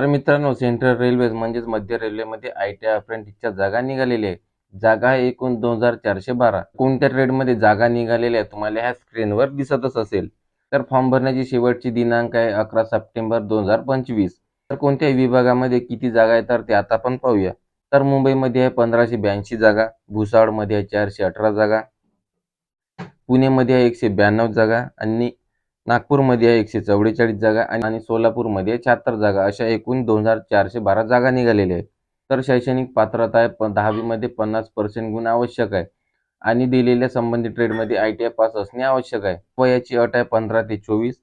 तर मित्रांनो central railway म्हणजेच मध्य रेल्वेमध्ये आय टी अप्रेंटिसच्या जागा निघालेल्या आहेत. जागा एकूण दोन हजार चारशे बारा. कोणत्या ट्रेडमध्ये जागा निघालेल्या आहेत तुम्हाला ह्या स्क्रीनवर दिसतच असेल. तर फॉर्म भरण्याची शेवटची दिनांक आहे अकरा सप्टेंबर दोन हजार पंचवीस. तर कोणत्या विभागामध्ये किती जागा आहे तर ते आता आपण पाहूया. तर मुंबईमध्ये आहे पंधराशे ब्याऐंशी जागा भुसावळमध्ये आहे चारशे अठरा जागा पुणेमध्ये आहे एकशे ब्याण्णव जागा आणि नागपूरमध्ये एकशे चव्वेचाळीस जागा आणि सोलापूरमध्ये शहात्तर जागा अशा एकूण दोन हजार चारशे बारा जागा निघालेल्या आहेत. तर शैक्षणिक पात्रता आहे प दहावीमध्ये पन्नास पर्सेंट गुण आवश्यक आहे. आणि दिलेल्या संबंधित ट्रेडमध्ये आय टी आय पास असणे आवश्यक आहे. वयाची अट आहे पंधरा ते चोवीस.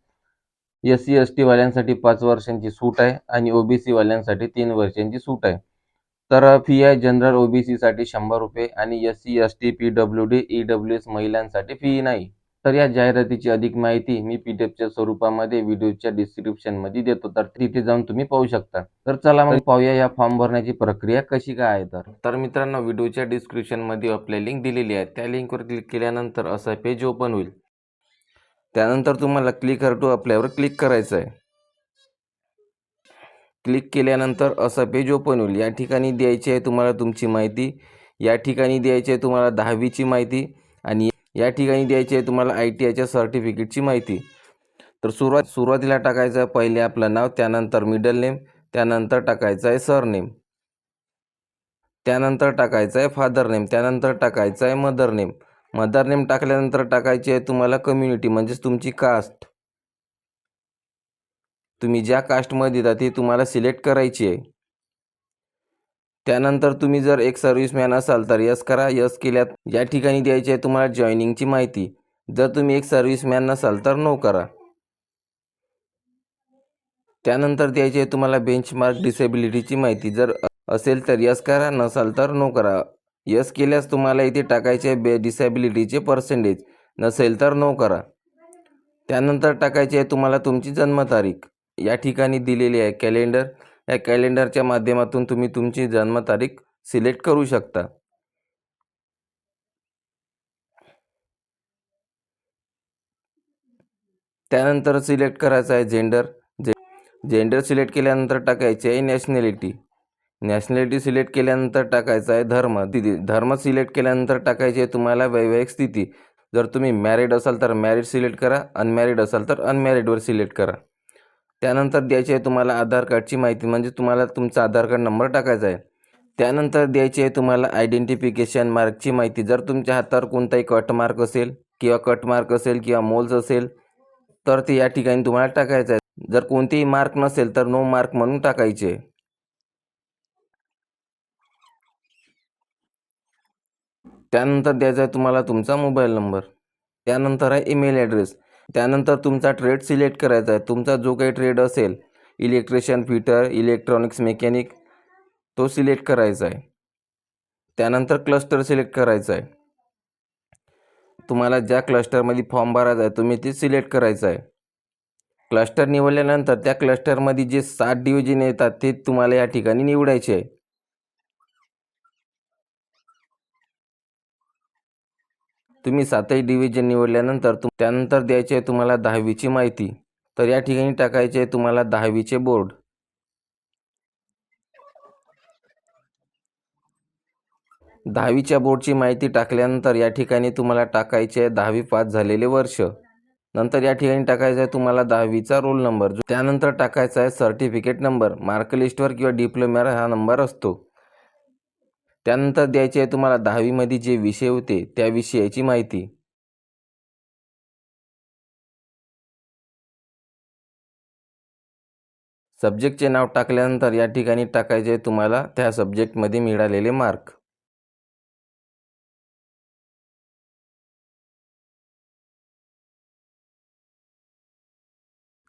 एस सी एस टीवाल्यांसाठी पाच वर्षांची सूट आहे आणि ओबीसी वाल्यांसाठी तीन वर्षांची सूट आहे. तर फी आहे जनरल ओबीसीसाठी शंभर रुपये आणि S C S T P W D E W S महिलांसाठी फी नाही. तर या जाहिरातीची अधिक माहिती मी पी डी एफच्या स्वरूपामध्ये व्हिडिओच्या डिस्क्रिप्शनमध्ये देतो. तर तिथे जाऊन तुम्ही पाहू शकता. तर चला मग पाहूया या फॉर्म भरण्याची प्रक्रिया कशी काय आहे तर. तर मित्रांनो व्हिडिओच्या डिस्क्रिप्शनमध्ये आपल्या लिंक दिलेली आहे त्या लिंकवर क्लिक केल्यानंतर असं पेज ओपन होईल. त्यानंतर तुम्हाला क्लिक टू आपल्यावर क्लिक करायचं आहे. क्लिक केल्यानंतर असं पेज ओपन होईल. या ठिकाणी द्यायची आहे तुम्हाला तुमची माहिती. या ठिकाणी द्यायची आहे तुम्हाला दहावीची माहिती आणि या ठिकाणी द्यायची आहे तुम्हाला आय टी आयच्या सर्टिफिकेटची माहिती. तर सुरुवात सुरुवातीला टाकायचं आहे पहिले आपलं नाव त्यानंतर मिडल नेम त्यानंतर टाकायचं आहे सरनेम त्यानंतर टाकायचं आहे फादर नेम त्यानंतर टाकायचं आहे मदर नेम मदर नेम टाकल्यानंतर टाकायची आहे तुम्हाला कम्युनिटी म्हणजेच तुमची कास्ट तुम्ही ज्या कास्टमध्ये येतात ती तुम्हाला सिलेक्ट करायची आहे. त्यानंतर तुम्ही जर एक सर्व्हिसमॅन असाल तर यस करा यस केल्यात. या ठिकाणी द्यायची आहे तुम्हाला जॉईनिंगची माहिती. जर तुम्ही एक सर्व्हिसमॅन नसाल तर नो करा. त्यानंतर द्यायची आहे तुम्हाला बेंचमार्क डिसेबिलिटीची माहिती. जर असेल तर यस करा नसाल तर नो करा. यस केल्यास तुम्हाला इथे टाकायचे बे डिसेबिलिटीचे पर्सेंटेज. नसेल तर नो करा. त्यानंतर टाकायची आहे तुम्हाला तुमची जन्मतारीख. या ठिकाणी दिलेली आहे कॅलेंडर. या कॅलेंडरच्या माध्यमातून तुम्ही तुमची जन्मतारीख सिलेक्ट करू शकता. त्यानंतर सिलेक्ट करायचं आहे जेंडर. जे जेंडर सिलेक्ट केल्यानंतर टाकायचे आहे नॅशनॅलिटी. नॅशनॅलिटी सिलेक्ट केल्यानंतर टाकायचं आहे धर्म. तिथे धर्म सिलेक्ट केल्यानंतर टाकायचे आहे तुम्हाला वैवाहिक स्थिती. जर तुम्ही मॅरिड असाल तर मॅरिड सिलेक्ट करा अनमॅरिड असाल तर अनमॅरिडवर सिलेक्ट करा. त्यानंतर द्यायची आहे तुम्हाला आधार कार्डची माहिती म्हणजे तुम्हाला तुमचा आधार कार्ड नंबर टाकायचा आहे. त्यानंतर द्यायची आहे तुम्हाला आयडेंटिफिकेशन मार्कची माहिती. जर तुमच्या हातावर कोणताही कट मार्क असेल किंवा कट मार्क असेल किंवा मोल्स असेल तर ते या ठिकाणी तुम्हाला टाकायचं आहे. जर कोणतेही मार्क नसेल तर नो मार्क म्हणून टाकायचे. त्यानंतर द्यायचा आहे तुम्हाला तुमचा मोबाईल नंबर. त्यानंतर आहे ईमेल ॲड्रेस. त्यानंतर तुमचा ट्रेड सिलेक्ट करायचा आहे. तुमचा जो काही ट्रेड असेल इलेक्ट्रिशियन फिटर इलेक्ट्रॉनिक्स मेकॅनिक तो सिलेक्ट करायचा आहे. त्यानंतर क्लस्टर सिलेक्ट करायचा आहे. तुम्हाला ज्या क्लस्टरमध्ये फॉर्म भरायचा आहे तुम्ही ते सिलेक्ट करायचं आहे. क्लस्टर निवडल्यानंतर त्या क्लस्टरमध्ये जे सात डिव्हिजन येतात ते तुम्हाला या ठिकाणी निवडायचे आहे. तुम्ही सातही डिव्हिजन निवडल्यानंतर तुम त्यानंतर द्यायची आहे तुम्हाला दहावीची माहिती. तर या ठिकाणी टाकायचे आहे तुम्हाला दहावीचे बोर्ड दहावीच्या बोर्डची माहिती टाकल्यानंतर या ठिकाणी तुम्हाला टाकायचे आहे दहावी पास झालेले वर्ष. नंतर या ठिकाणी टाकायचा आहे तुम्हाला दहावीचा रोल नंबर त्यानंतर टाकायचा आहे सर्टिफिकेट नंबर मार्कलिस्टवर किंवा डिप्लोम्यावर हा नंबर असतो. त्यानंतर द्यायचे आहे तुम्हाला दहावीमध्ये जे विषय होते त्या विषयाची माहिती. सब्जेक्टचे नाव टाकल्यानंतर या ठिकाणी टाकायचे आहे तुम्हाला त्या सब्जेक्टमध्ये मिळालेले मार्क.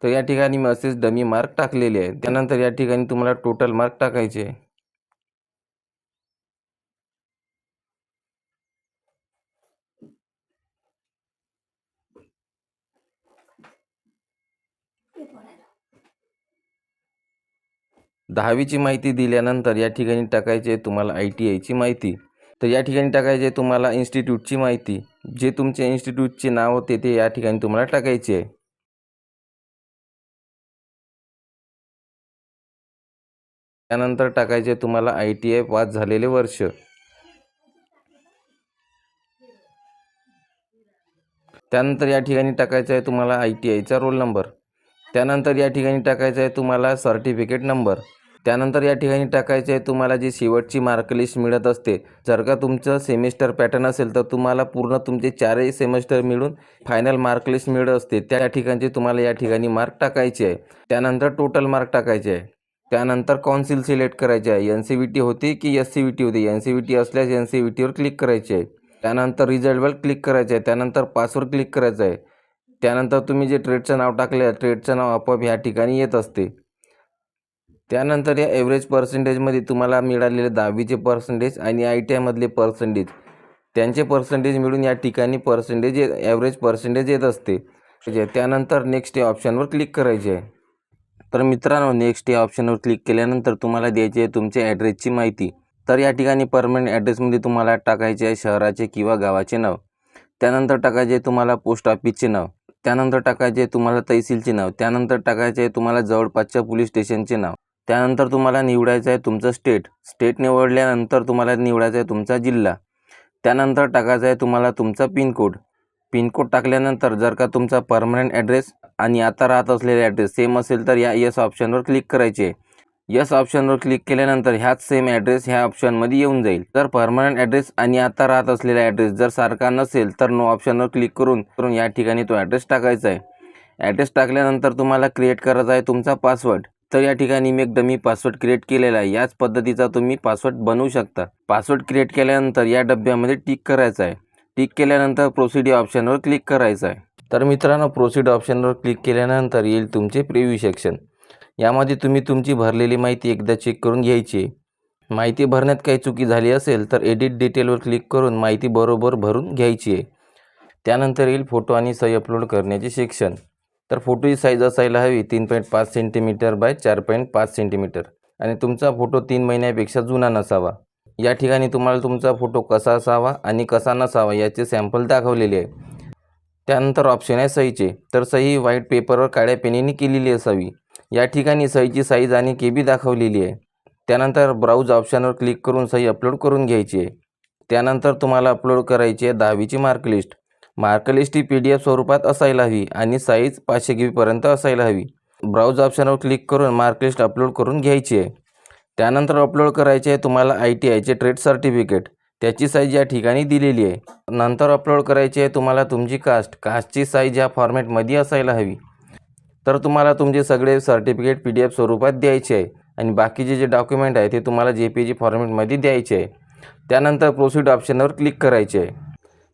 तर या ठिकाणी मी असेच डमी मार्क टाकलेले आहे. त्यानंतर या ठिकाणी तुम्हाला टोटल मार्क टाकायचे दहावीची माहिती दिल्यानंतर या ठिकाणी टाकायची आहे तुम्हाला आय टी आयची माहिती. तर या ठिकाणी टाकायची आहे तुम्हाला इन्स्टिट्यूटची माहिती. जे तुमच्या इन्स्टिट्यूटचे नाव होते ते या ठिकाणी तुम्हाला टाकायचे आहे. त्यानंतर टाकायचे तुम्हाला आय टी आय पास झालेले वर्ष. त्यानंतर या ठिकाणी टाकायचा आहे तुम्हाला आय टी आयचा रोल नंबर. त्यानंतर या ठिकाणी टाकायचा आहे तुम्हाला सर्टिफिकेट नंबर. त्यानंतर या ठिकाणी टाकायचे आहे तुम्हाला जी शेवटची मार्कलिस्ट मिळत असते जर का तुमचं सेमिस्टर पॅटर्न असेल तर तुम्हाला पूर्ण तुमचे चारही सेमिस्टर मिळून फायनल मार्कलिस्ट मिळत असते. त्या ठिकाणचे तुम्हाला या ठिकाणी मार्क टाकायचे आहे. त्यानंतर टोटल मार्क टाकायचे आहे. त्यानंतर कॉन्सिल सिलेक्ट करायचे आहे. एन सी व्ही टी होती की एस सी व्ही टी होती? एन सी व्ही टी असल्यास एन सी व्ही टीवर क्लिक करायचे आहे. त्यानंतर रिझल्टवर क्लिक करायचे आहे. त्यानंतर पासवर क्लिक करायचं आहे. त्यानंतर तुम्ही जे ट्रेडचं नाव टाकले आहे ट्रेडचं नाव आपोआप ह्या ठिकाणी येत असते. त्यानंतर या एवरेज पर्सेंटेजमध्ये तुम्हाला मिळालेले दहावीचे पर्सेंटेज आणि आय टी आयमधले पर्सेंटेज त्यांचे पर्सेंटेज मिळून या ठिकाणी पर्सेंटेज ॲव्हरेज पर्सेंटेज येत असते. त्यानंतर नेक्स्ट या ऑप्शनवर क्लिक करायचे आहे. तर मित्रांनो नेक्स्ट या ऑप्शनवर क्लिक केल्यानंतर तुम्हाला द्यायची आहे तुमच्या ॲड्रेसची माहिती. तर या ठिकाणी परमनंट ॲड्रेसमध्ये तुम्हाला टाकायचे आहे शहराचे किंवा गावाचे नाव. त्यानंतर टाकायचे आहे तुम्हाला पोस्ट ऑफिसचे नाव. त्यानंतर टाकायचे आहे तुम्हाला तहसीलचे नाव. त्यानंतर टाकायचे आहे तुम्हाला जवळपासच्या पोलीस स्टेशनचे नाव. त्यानंतर तुम्हाला निवडायचं आहे तुमचं स्टेट. स्टेट निवडल्यानंतर तुम्हाला निवडायचं आहे तुमचा जिल्हा. त्यानंतर टाकायचा आहे तुम्हाला तुमचा पिनकोड पिनकोड टाकल्यानंतर जर का तुमचा परमनंट ॲड्रेस आणि आता राहत असलेला ॲड्रेस सेम असेल तर या यस ऑप्शनवर क्लिक करायचे. यस ऑप्शनवर क्लिक केल्यानंतर ह्याच सेम ॲड्रेस ह्या ऑप्शनमध्ये येऊन जाईल. तर परमनंट ॲड्रेस आणि आता राहत असलेला ॲड्रेस जर सारखा नसेल तर नो ऑप्शनवर क्लिक करून करून या ठिकाणी तो ॲड्रेस टाकायचा आहे ॲड्रेस टाकल्यानंतर तुम्हाला क्रिएट करायचा आहे तुमचा पासवर्ड. तर या ठिकाणी मी एक डमी पासवर्ड क्रिएट केलेला आहे. याच पद्धतीचा तुम्ही पासवर्ड बनवू शकता. पासवर्ड क्रिएट केल्यानंतर या डब्यामध्ये टिक करायचा आहे. टिक केल्यानंतर प्रोसिडी ऑप्शनवर क्लिक करायचं आहे. तर मित्रांनो प्रोसिड ऑप्शनवर क्लिक केल्यानंतर येईल तुमचे प्रिव्ह्यू सेक्शन यामध्ये तुम्ही तुमची भरलेली माहिती एकदा चेक करून घ्यायची. आहे माहिती भरण्यात काही चुकी झाली असेल तर एडिट डिटेलवर क्लिक करून माहिती बरोबर भरून घ्यायची आहे. त्यानंतर येईल फोटो आणि सही अपलोड करण्याचे सेक्शन तर फोटोची साईज असायला हवी तीन पॉईंट पाच सेंटीमीटर बाय चार पॉईंट पाच सेंटीमीटर आणि तुमचा फोटो तीन महिन्यापेक्षा जुना नसावा. या ठिकाणी तुम्हाला तुमचा फोटो कसा असावा आणि कसा नसावा याचे सॅम्पल दाखवलेले आहे. त्यानंतर ऑप्शन आहे सहीचे. तर सही व्हाईट पेपरवर काळ्या पेनीने केलेली असावी. या ठिकाणी सहीची साईज आणि केबी दाखवलेली आहे. त्यानंतर ब्राउज ऑप्शनवर क्लिक करून सही अपलोड करून घ्यायची आहे. त्यानंतर तुम्हाला अपलोड करायची आहे दहावीची मार्क मार्कलिस्ट ही पी डी एफ स्वरूपात असायला हवी आणि साईज पाचशे के बीपर्यंत असायला हवी. ब्राउज ऑप्शनवर क्लिक करून मार्कलिस्ट अपलोड करून घ्यायची आहे. त्यानंतर अपलोड करायचे आहे तुम्हाला आय टी आयचे ट्रेड सर्टिफिकेट. त्याची साईज या ठिकाणी दिलेली आहे. नंतर अपलोड करायची आहे तुम्हाला तुमची कास्ट. कास्टची साईज या फॉर्मॅटमध्ये असायला हवी. तर तुम्हाला तुमचे सगळे सर्टिफिकेट पी डी एफ स्वरूपात द्यायचे आहे आणि बाकीचे जे डॉक्युमेंट आहे ते तुम्हाला जे पी जी फॉर्मॅटमध्ये द्यायचे आहे. त्यानंतर प्रोसीड ऑप्शनवर क्लिक करायचे आहे.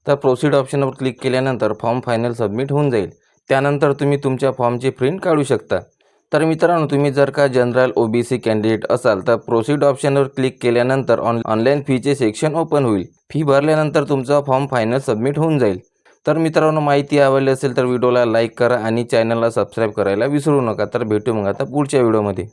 तर प्रोसीड ऑप्शनवर क्लिक केल्यानंतर फॉर्म फायनल सबमिट होऊन जाईल. त्यानंतर तुम्ही तुमच्या फॉर्मची प्रिंट काढू शकता. तर मित्रांनो तुम्ही जर का general O B C candidate असाल तर प्रोसीड ऑप्शनवर क्लिक केल्यानंतर ऑन ऑनलाईन फीचे सेक्शन ओपन होईल. फी भरल्यानंतर तुमचा फॉर्म फायनल सबमिट होऊन जाईल. तर मित्रांनो माहिती आवडली असेल तर व्हिडिओला लाईक करा आणि चॅनलला सबस्क्राईब करायला विसरू नका. तर भेटू मग आता पुढच्या व्हिडिओमध्ये